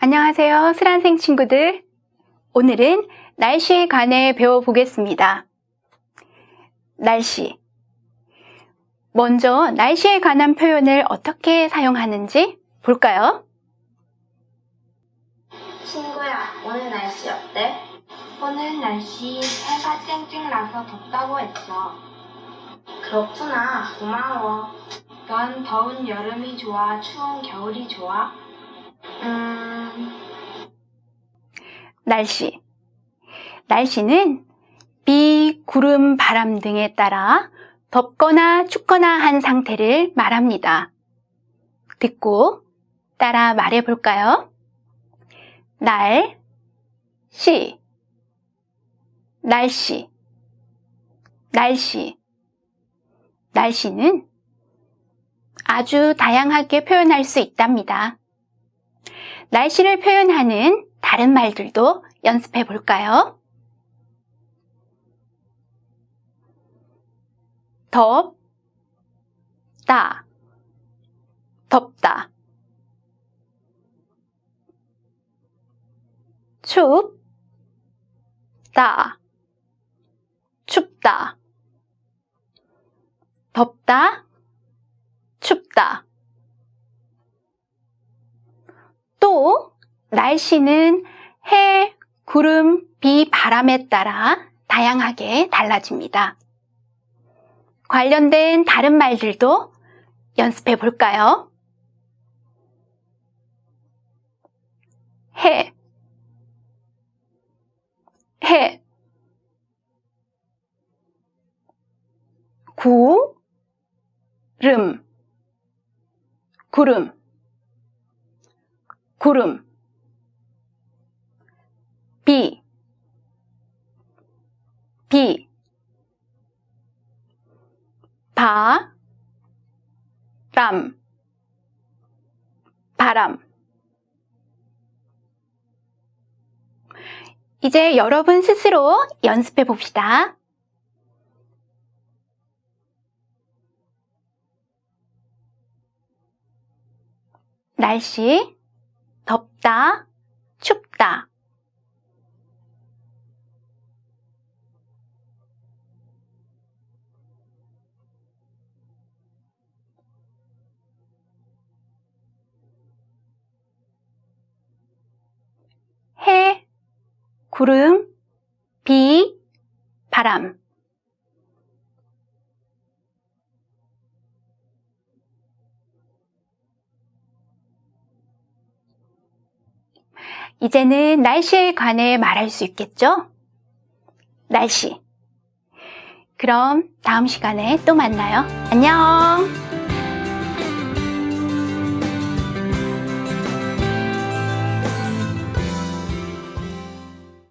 안녕하세요. 슬한생 친구들. 오늘은 날씨에 관해 배워보겠습니다. 날씨. 먼저 날씨에 관한 표현을 어떻게 사용하는지 볼까요? 친구야, 오늘 날씨 어때? 오늘 날씨 해가 쨍쨍 나서 덥다고 했어. 그렇구나. 고마워. 넌 더운 여름이 좋아, 추운 겨울이 좋아? 음, 날씨. 날씨는 비, 구름, 바람 등에 따라 덥거나 춥거나 한 상태를 말합니다. 듣고 따라 말해 볼까요? 날, 시, 날씨, 날씨. 날씨는 아주 다양하게 표현할 수 있답니다. 날씨를 표현하는 다른 말들도 연습해 볼까요? 덥다. 춥, 다, 춥다. 덥다, 춥다. 또 날씨는 해, 구름, 비, 바람에 따라 다양하게 달라집니다. 관련된 다른 말들도 연습해 볼까요? 해, 해, 구, 름, 구름, 구름, 비, 비, 바, 람, 바람. 이제 여러분 스스로 연습해 봅시다. 날씨, 덥다, 춥다. 구름, 비, 바람. 이제는 날씨에 관해 말할 수 있겠죠? 날씨. 그럼 다음 시간에 또 만나요. 안녕!